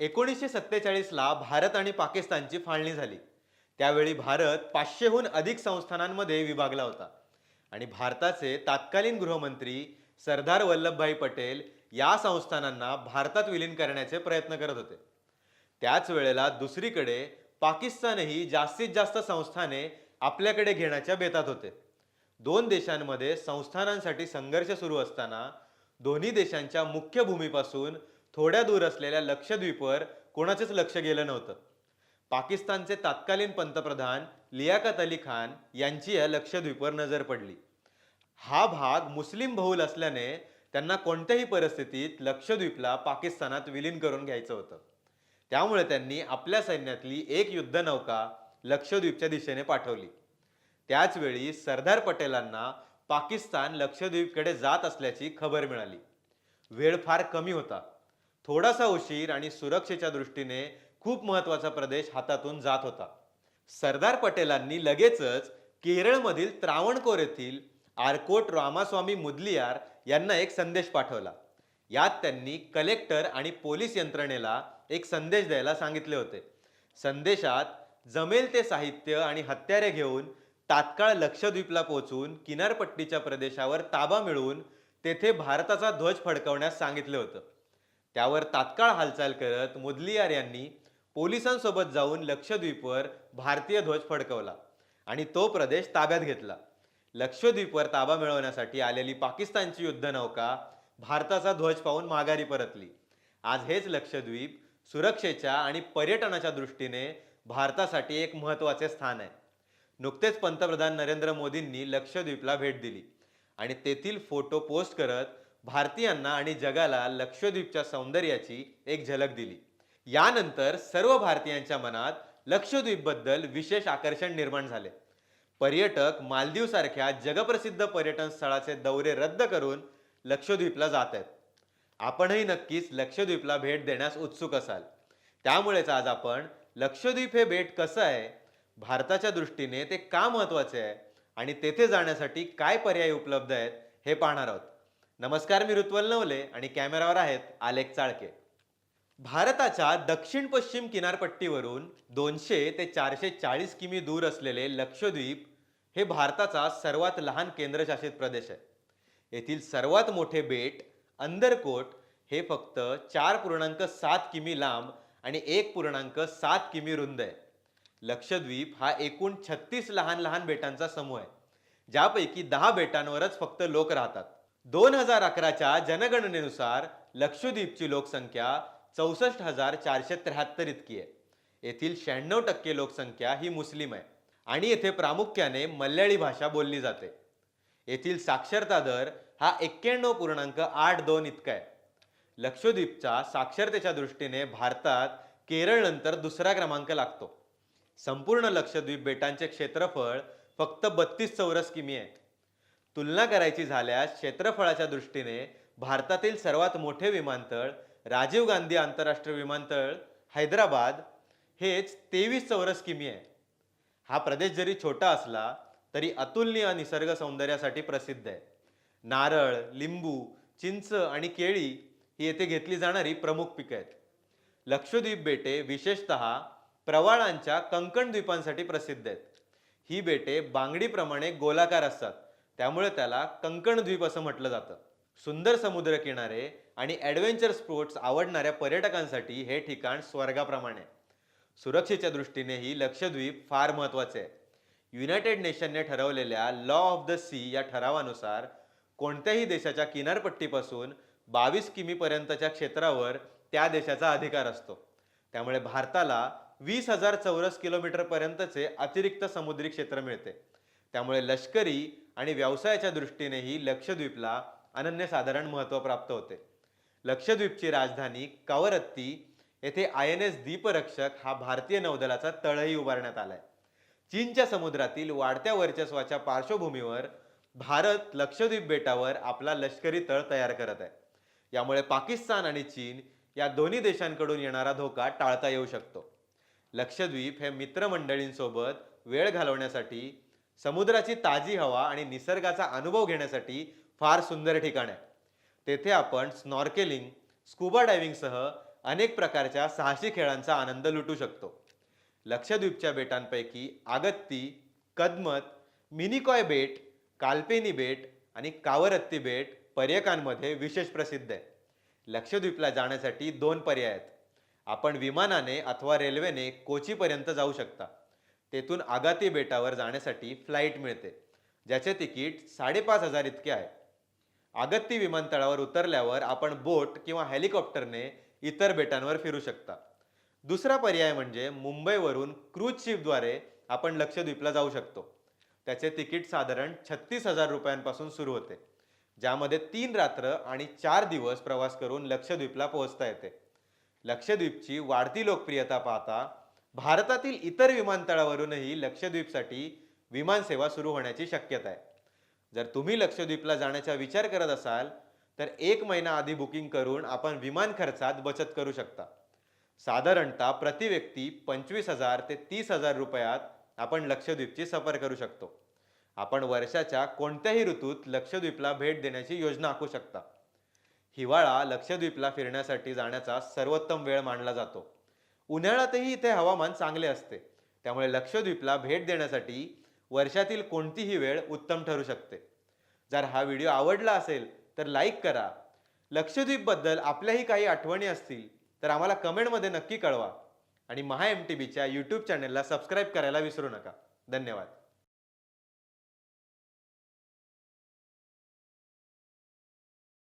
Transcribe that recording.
एकोणीसशे सत्तेचाळीसला भारत आणि पाकिस्तानची फाळणी झाली. त्यावेळी भारत पाचशेहून अधिक संस्थानांमध्ये विभागला होता. आणि भारताचे तत्कालीन गृहमंत्री सरदार वल्लभभाई पटेल या संस्थानांना भारतात विलीन करण्याचे प्रयत्न करत होते. त्याच वेळेला दुसरीकडे पाकिस्तानही जास्तीत जास्त संस्थाने आपल्याकडे घेण्याच्या बेतात होते. दोन देशांमध्ये संस्थानांसाठी संघर्ष सुरू असताना दोन्ही देशांच्या मुख्य भूमीपासून थोड्या दूर असलेल्या लक्षद्वीपवर कोणाचेच लक्ष गेलं नव्हतं. पाकिस्तानचे तत्कालीन पंतप्रधान लियाकत अली खान यांची या लक्षद्वीपवर नजर पडली. हा भाग मुस्लिम बहुल असल्याने त्यांना कोणत्याही परिस्थितीत लक्षद्वीपला पाकिस्तानात विलीन करून घ्यायचं होतं. त्यामुळे त्यांनी आपल्या सैन्यातली एक युद्धनौका लक्षद्वीपच्या दिशेने पाठवली. त्याचवेळी सरदार पटेलांना पाकिस्तान लक्षद्वीपकडे जात असल्याची खबर मिळाली. वेळ फार कमी होता. थोडासा उशीर आणि सुरक्षेच्या दृष्टीने खूप महत्त्वाचा प्रदेश हातातून जात होता. सरदार पटेलांनी लगेचच केरळमधील त्रावणकोर येथील आरकोट रामास्वामी मुदलियार यांना एक संदेश पाठवला. यात त्यांनी कलेक्टर आणि पोलीस यंत्रणेला एक संदेश द्यायला सांगितले होते. संदेशात जमेल ते साहित्य आणि हत्यारे घेऊन तात्काळ लक्षद्वीपला पोहोचून किनारपट्टीच्या प्रदेशावर ताबा मिळवून तेथे भारताचा ध्वज फडकवण्यास सांगितले होतं. त्यावर तात्काळ हालचाल करत मुदलियार यांनी पोलिसांसोबत जाऊन लक्षद्वीपवर भारतीय ध्वज फडकवला आणि तो प्रदेश ताब्यात घेतला. लक्षद्वीपवर ताबा मिळवण्यासाठी आलेली पाकिस्तानची युद्धनौका भारताचा ध्वज पाहून माघारी परतली. आज हेच लक्षद्वीप सुरक्षेच्या आणि पर्यटनाच्या दृष्टीने भारतासाठी एक महत्त्वाचे स्थान आहे. नुकतेच पंतप्रधान नरेंद्र मोदींनी लक्षद्वीपला भेट दिली आणि तेथील फोटो पोस्ट करत भारतीयांना आणि जगाला लक्षद्वीपच्या सौंदर्याची एक झलक दिली. यानंतर सर्व भारतीयांच्या मनात लक्षद्वीपबद्दल विशेष आकर्षण निर्माण झाले. पर्यटक मालदीव सारख्या जगप्रसिद्ध पर्यटन स्थळाचे दौरे रद्द करून लक्षद्वीपला जात आहेत. आपणही नक्कीच लक्षद्वीपला भेट देण्यास उत्सुक असाल. त्यामुळेच आज आपण लक्षद्वीप हे बेट कसं आहे भारताच्या दृष्टीने ते का महत्त्वाचे आहे आणि तेथे जाण्यासाठी काय पर्याय उपलब्ध आहेत हे पाहणार आहोत. नमस्कार मी ऋत्वल नवले आणि कॅमेरावर आहेत आलेख चाळके. भारताच्या दक्षिण पश्चिम किनारपट्टीवरून दोनशे ते चारशे चाळीस किमी दूर असलेले लक्षद्वीप हे भारताचा सर्वात लहान केंद्रशासित प्रदेश आहे. येथील सर्वात मोठे बेट अंदरकोट हे फक्त चार पूर्णांक सात किमी लांब आणि एक पूर्णांक सात किमी रुंद आहे. लक्षद्वीप हा एकूण छत्तीस लहान लहान बेटांचा समूह आहे ज्यापैकी दहा बेटांवरच फक्त लोक राहतात. दोन हजार अकराच्या जनगणनेनुसार लक्षद्वीपची लोकसंख्या चौसष्ट हजार चारशे त्र्याहत्तर इतकी आहे. येथील शहाण्णव टक्के लोकसंख्या ही मुस्लिम आहे आणि येथे प्रामुख्याने मल्याळी भाषा बोलली जाते. येथील साक्षरता दर हा एक्क्याण्णव पूर्णांक आठ दोन इतका आहे. लक्षद्वीपच्या साक्षरतेच्या दृष्टीने भारतात केरळनंतर दुसरा क्रमांक लागतो. संपूर्ण लक्षद्वीप बेटांचे क्षेत्रफळ फक्त बत्तीस चौरस किमी आहे. तुलना करायची झाल्यास क्षेत्रफळाच्या दृष्टीने भारतातील सर्वात मोठे विमानतळ राजीव गांधी आंतरराष्ट्रीय विमानतळ हैदराबाद हेच तेवीस चौरस किमी आहे. हा प्रदेश जरी छोटा असला तरी अतुलनीय निसर्ग सौंदर्यासाठी प्रसिद्ध आहे. नारळ लिंबू चिंच आणि केळी ही येथे घेतली जाणारी प्रमुख पिकं आहेत. लक्षद्वीप बेटे विशेषत प्रवाळांच्या कंकण द्वीपांसाठी प्रसिद्ध आहेत. ही बेटे बांगडीप्रमाणे गोलाकार असतात. त्यामुळे त्याला कंकण द्वीप असं म्हटलं जातं. सुंदर समुद्रकिनारे आणि ॲडव्हेंचर स्पोर्ट्स आवडणाऱ्या पर्यटकांसाठी हे ठिकाण स्वर्गाप्रमाणे. सुरक्षेच्या दृष्टीनेही लक्षद्वीप फार महत्त्वाचे आहे. युनायटेड नेशनने ठरवलेल्या लॉ ऑफ द सी या ठरावानुसार कोणत्याही देशाच्या किनारपट्टीपासून बावीस किमीपर्यंतच्या क्षेत्रावर त्या देशाचा अधिकार असतो. त्यामुळे भारताला वीस हजार चौरस किलोमीटरपर्यंतचे अतिरिक्त समुद्री क्षेत्र मिळते. त्यामुळे लष्करी आणि व्यवसायाच्या दृष्टीनेही लक्षद्वीपला अनन्यसाधारण महत्त्व प्राप्त होते. लक्षद्वीपची राजधानी कवरत्ती येथे आय एन एस दीपरक्षक हा भारतीय नौदलाचा तळही उभारण्यात आलाय. चीनच्या समुद्रातील वाढत्या वर्चस्वाच्या पार्श्वभूमीवर भारत लक्षद्वीप बेटावर आपला लष्करी तळ तयार करत आहे. यामुळे पाकिस्तान आणि चीन या दोन्ही देशांकडून येणारा धोका टाळता येऊ शकतो. लक्षद्वीप हे मित्रमंडळींसोबत वेळ घालवण्यासाठी समुद्राची ताजी हवा आणि निसर्गाचा अनुभव घेण्यासाठी फार सुंदर ठिकाण आहे. तेथे आपण स्नॉर्केलिंग स्कुबा डायव्हिंगसह अनेक प्रकारच्या साहसी खेळांचा आनंद लुटू शकतो. लक्षद्वीपच्या बेटांपैकी आगत्ती कदमत मिनिकॉय बेट काल्पेनी बेट आणि कावरत्ती बेट पर्यटकांमध्ये विशेष प्रसिद्ध आहे. लक्षद्वीपला जाण्यासाठी दोन पर्याय आहेत. आपण विमानाने अथवा रेल्वेने कोचीपर्यंत जाऊ शकता. तेथून आगाती बेटावर जाण्यासाठी फ्लाईट मिळते ज्याचे तिकीट साडेपाच हजार इतके आहे. आगत्ती विमानतळावर उतरल्यावर आपण बोट किंवा हेलिकॉप्टरने इतर बेटांवर फिरू शकता. दुसरा पर्याय म्हणजे मुंबईवरून क्रूज शिपद्वारे आपण लक्षद्वीपला जाऊ शकतो. त्याचे तिकीट साधारण छत्तीस हजार रुपयांपासून सुरू होते ज्यामध्ये तीन रात्र आणि चार दिवस प्रवास करून लक्षद्वीपला पोहोचता येते. लक्षद्वीपची वाढती लोकप्रियता पाहता भारतातील इतर विमानतळावरूनही लक्षद्वीपसाठी विमानसेवा सुरू होण्याची शक्यता आहे. जर तुम्ही लक्षद्वीपला जाण्याचा विचार करत असाल तर एक महिना आधी बुकिंग करून आपण विमान खर्चात बचत करू शकता. साधारणतः प्रति व्यक्ती पंचवीस हजार ते तीस हजार रुपयात आपण लक्षद्वीपची सफर करू शकतो. आपण वर्षाच्या कोणत्याही ऋतूत लक्षद्वीपला भेट देण्याची योजना आखू शकता. हिवाळा लक्षद्वीपला फिरण्यासाठी जाण्याचा सर्वोत्तम वेळ मानला जातो. उन्हाळ्यातही इथे हवामान चांगले असते. त्यामुळे लक्षद्वीपला भेट देण्यासाठी वर्षातील कोणतीही वेळ उत्तम ठरू शकते. जर हा व्हिडिओ आवडला असेल तर लाईक करा. लक्षद्वीपबद्दल आपल्याही काही आठवणी असतील तर आम्हाला कमेंटमध्ये नक्की कळवा. आणि महा एम टी बीच्या यूट्यूब चॅनलला सबस्क्राईब करायला विसरू नका. धन्यवाद.